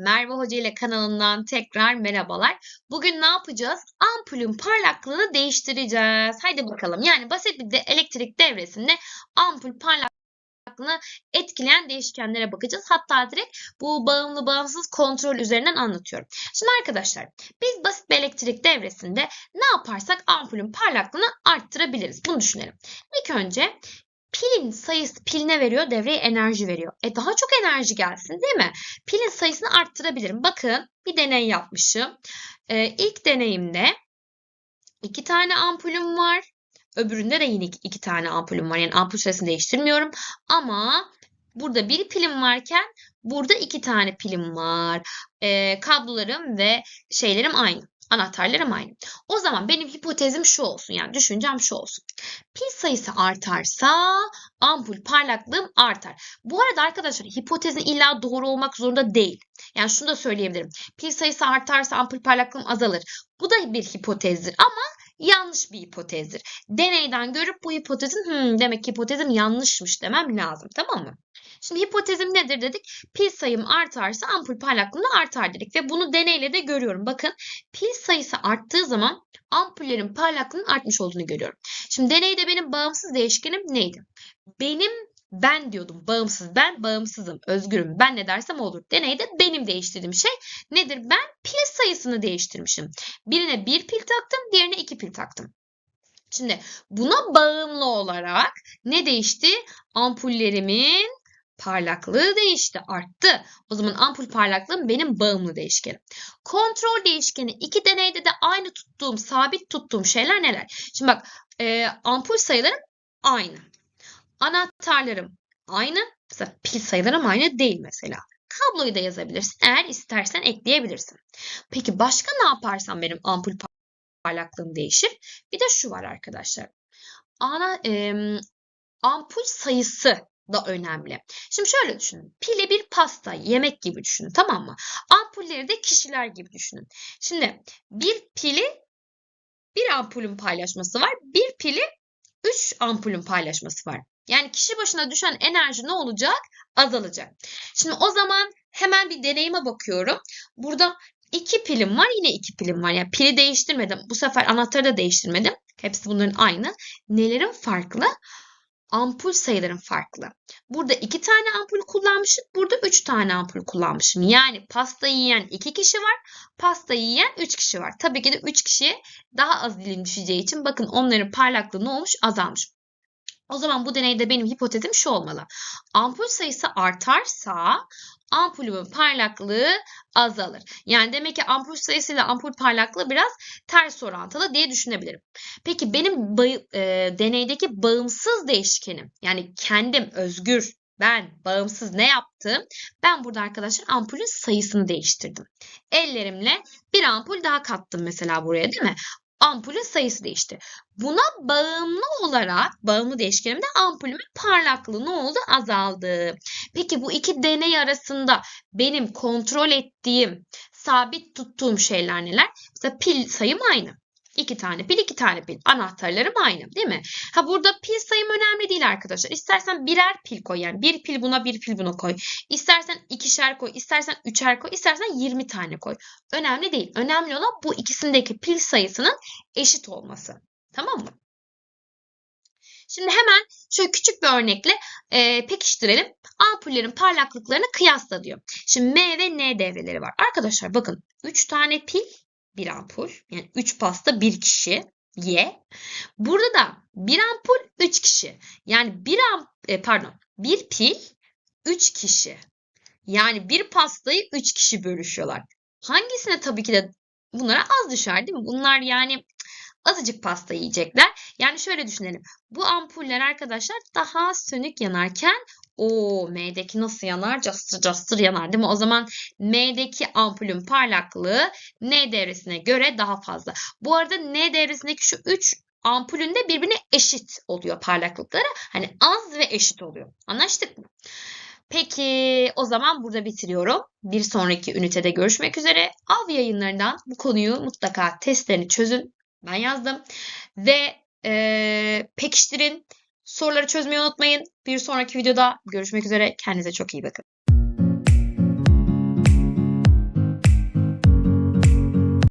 Merve Hoca ile kanalından tekrar merhabalar. Bugün ne yapacağız? Ampulün parlaklığını değiştireceğiz. Haydi bakalım. Yani basit bir de elektrik devresinde ampul parlaklığını etkileyen değişkenlere bakacağız. Hatta direkt bu bağımlı bağımsız kontrol üzerinden anlatıyorum. Şimdi arkadaşlar biz basit bir elektrik devresinde ne yaparsak ampulün parlaklığını arttırabiliriz. Bunu düşünelim. İlk önce pilin sayısı piline veriyor, devreye enerji veriyor. E daha çok enerji gelsin değil mi? Pilin sayısını arttırabilirim. Bakın bir deney yapmışım. Ee, ilk deneyimde iki tane ampulüm var. Öbüründe de yine iki, iki tane ampulüm var. Yani ampul sayısını değiştirmiyorum. Ama burada bir pilim varken burada iki tane pilim var. Ee, kablolarım ve şeylerim aynı. Anahtarlarım aynı. O zaman benim hipotezim şu olsun. Yani düşüncem şu olsun. Pil sayısı artarsa ampul parlaklığım artar. Bu arada arkadaşlar hipotezin illa doğru olmak zorunda değil. Yani şunu da söyleyebilirim. Pil sayısı artarsa ampul parlaklığım azalır. Bu da bir hipotezdir ama yanlış bir hipotezdir. Deneyden görüp bu hipotezin hmm, demek ki hipotezim yanlışmış demem lazım. Tamam mı? Şimdi hipotezim nedir dedik? Pil sayım artarsa ampul parlaklığım da artar dedik. Ve bunu deneyle de görüyorum. Bakın pil sayısı arttığı zaman ampullerin parlaklığının artmış olduğunu görüyorum. Şimdi deneyde benim bağımsız değişkenim neydi? Benim ben diyordum bağımsız ben bağımsızım özgürüm ben ne dersem olur. Deneyde benim değiştirdiğim şey nedir? Ben pil sayısını değiştirmişim. Birine bir pil taktım diğerine iki pil taktım. Şimdi buna bağımlı olarak ne değişti? Ampullerimin parlaklığı değişti, arttı. O zaman ampul parlaklığım benim bağımlı değişkenim. Kontrol değişkeni iki deneyde de aynı tuttuğum, sabit tuttuğum şeyler neler? Şimdi bak e, ampul sayılarım aynı. Anahtarlarım aynı. Mesela pil sayılarım aynı değil mesela. Kabloyu da yazabilirsin. Eğer istersen ekleyebilirsin. Peki başka ne yaparsam benim ampul parlaklığım değişir? Bir de şu var arkadaşlar. Ana, e, ampul sayısı da önemli. Şimdi şöyle düşünün. Pili bir pasta, yemek gibi düşünün tamam mı? Ampulleri de kişiler gibi düşünün. Şimdi bir pili bir ampulün paylaşması var. Bir pili 3 ampulün paylaşması var. Yani kişi başına düşen enerji ne olacak? Azalacak. Şimdi o zaman hemen bir deneyime bakıyorum. Burada iki pilim var yine iki pilim var. Yani pili değiştirmedim. Bu sefer anahtarı da değiştirmedim. Hepsi bunların aynı. Nelerin farklı? ampul sayıların farklı. Burada iki tane ampul kullanmışım. Burada üç tane ampul kullanmışım. Yani pasta yiyen iki kişi var. Pasta yiyen üç kişi var. Tabii ki de üç kişiye daha az dilim düşeceği için bakın onların parlaklığı ne olmuş? Azalmış. O zaman bu deneyde benim hipotezim şu olmalı. Ampul sayısı artarsa ampulümün parlaklığı azalır. Yani demek ki ampul sayısıyla ampul parlaklığı biraz ters orantılı diye düşünebilirim. Peki benim e, deneydeki bağımsız değişkenim yani kendim özgür ben bağımsız ne yaptım? Ben burada arkadaşlar ampulün sayısını değiştirdim. Ellerimle bir ampul daha kattım mesela buraya değil mi? Ampulün sayısı değişti. Buna bağımlı olarak bağımlı değişkenimde ampulümün parlaklığı ne oldu? Azaldı. Peki bu iki deney arasında benim kontrol ettiğim, sabit tuttuğum şeyler neler? Mesela pil sayım aynı. İki tane pil, iki tane pil. Anahtarlarım aynı değil mi? Ha burada pil sayım önemli değil arkadaşlar. İstersen birer pil koy. Yani bir pil buna, bir pil buna koy. İstersen ikişer koy, istersen üçer koy, istersen 20 tane koy. Önemli değil. Önemli olan bu ikisindeki pil sayısının eşit olması. Tamam mı? Şimdi hemen şöyle küçük bir örnekle e, pekiştirelim. Ampullerin parlaklıklarını kıyasla diyor. Şimdi M ve N devreleri var. Arkadaşlar bakın 3 tane pil bir ampul. Yani 3 pasta bir kişi. Y. Burada da bir ampul 3 kişi. Yani bir amp e, pardon bir pil 3 kişi. Yani bir pastayı 3 kişi bölüşüyorlar. Hangisine tabii ki de bunlara az düşer değil mi? Bunlar yani azıcık pasta yiyecekler. Yani şöyle düşünelim. Bu ampuller arkadaşlar daha sönük yanarken o M'deki nasıl yanar? Castır castır yanar değil mi? O zaman M'deki ampulün parlaklığı N devresine göre daha fazla. Bu arada N devresindeki şu 3 ampulün de birbirine eşit oluyor parlaklıkları. Hani az ve eşit oluyor. Anlaştık mı? Peki o zaman burada bitiriyorum. Bir sonraki ünitede görüşmek üzere. Av yayınlarından bu konuyu mutlaka testlerini çözün. Ben yazdım. Ve e, pekiştirin. Soruları çözmeyi unutmayın. Bir sonraki videoda görüşmek üzere. Kendinize çok iyi bakın.